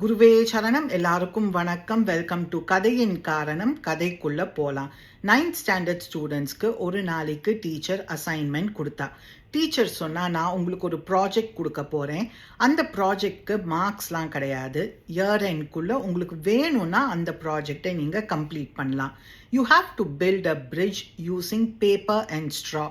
குருவே சரணம். எல்லாருக்கும் வணக்கம். வெல்கம் டு கதையின் காரணம். கதைக்குள்ள போலாம். நைன்த் ஸ்டாண்டர்ட் ஸ்டூடெண்ட்ஸ்க்கு ஒரு நாளைக்கு டீச்சர் அசைன்மெண்ட் கொடுத்தா. டீச்சர் சொன்னால் நான் உங்களுக்கு ஒரு ப்ராஜெக்ட் கொடுக்க போகிறேன் அந்த ப்ராஜெக்ட்க்கு மார்க்ஸ்லாம் கிடையாது. இயர் எண்ட்குள்ள உங்களுக்கு வேணும்னா அந்த ப்ராஜெக்டை நீங்கள் கம்ப்ளீட் பண்ணலாம். You have to build a bridge using paper and straw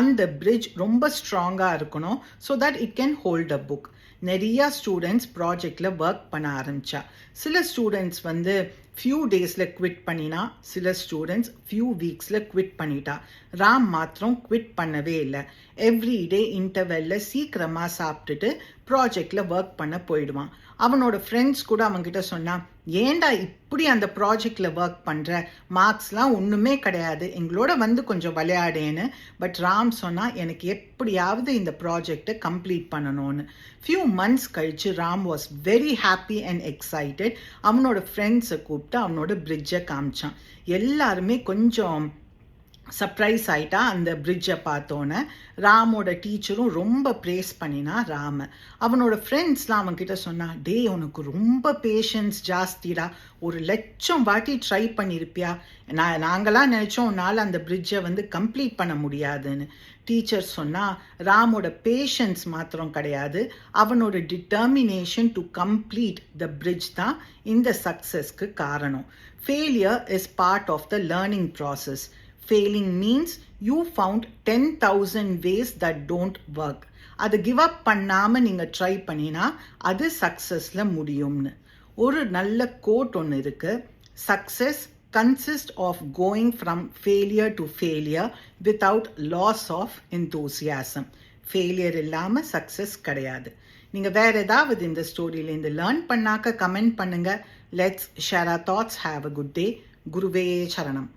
அந்த பிரிட்ஜ் ரொம்ப ஸ்ட்ராங்காக இருக்கணும் so that it can hold a book நிறையா ஸ்டூடெண்ட்ஸ் ப்ராஜெக்டில் ஒர்க் பண்ண ஆரம்பிச்சா. சில ஸ்டூடெண்ட்ஸ் வந்து ஃபியூ டேஸில் குவிட் பண்ணினா சில ஸ்டூடெண்ட்ஸ் ஃபியூ வீக்ஸில் குவிட் பண்ணிட்டா. ராம் மாத்திரம் குவிட் பண்ணவே இல்லை. எவ்ரி டே இன்டர்வெல்ல சீக்கிரமாக சாப்பிட்டுட்டு ப்ராஜெக்டில் ஒர்க் பண்ண போயிடுவான். அவனோட ஃப்ரெண்ட்ஸ் கூட அவன்கிட்ட சொன்னான் ஏன்டா இப்படி அந்த ப்ராஜெக்டில் ஒர்க் பண்ணுற மார்க்ஸ்லாம் ஒன்றுமே கிடையாது. எங்களோட வந்து கொஞ்சம் விளையாடேன்னு. பட் ராம் சொன்னால் எனக்கு எப்படியாவது இந்த ப்ராஜெக்டை கம்ப்ளீட் பண்ணணும்னு. ஃபியூ மந்த்ஸ் கழித்து Ram was very happy and excited அவனோட ஃப்ரெண்ட்ஸை கூப்பிட்டு அவனோட பிரிட்ஜை காமிச்சான். எல்லாருமே கொஞ்சம் சர்ப்ரைஸ் ஆயிட்டா அந்த பிரிட்ஜை பார்த்தோன்னே ராமோட டீச்சரும் ரொம்ப ப்ரேஸ் பண்ணினா ராம. அவனோட ஃப்ரெண்ட்ஸ்லாம் அவன்கிட்ட சொன்னா டே உனக்கு ரொம்ப பேஷன்ஸ் ஜாஸ்திடா. ஒரு லட்சம் வாட்டி ட்ரை பண்ணியிருப்பியா நான் நாங்களாம் நினச்சோம் உன்னால் அந்த பிரிட்ஜை வந்து கம்ப்ளீட் பண்ண முடியாதுன்னு. டீச்சர் சொன்னால் ராமோட பேஷன்ஸ் மாத்திரம் கிடையாது. அவனோட determination to complete the bridge தான் இந்த சக்ஸஸ்க்கு காரணம். Failure is part of the learning process failing means you found ten thousand ways that don't work அது கிவ் அப் பண்ணாமல் நீங்கள் ட்ரை பண்ணினா அது சக்ஸஸில் முடியும்னு. ஒரு நல்ல கோட் ஒன்று இருக்குது success consist of going from failure to failure without loss of enthusiasm. Failure இல்லாமல் சக்ஸஸ் கிடையாது. நீங்கள் வேறு ஏதாவது இந்த ஸ்டோரியிலேருந்து லேர்ன் பண்ணாக்க கமெண்ட் பண்ணுங்கள் let's share our thoughts have a good day குருவே சரணம்.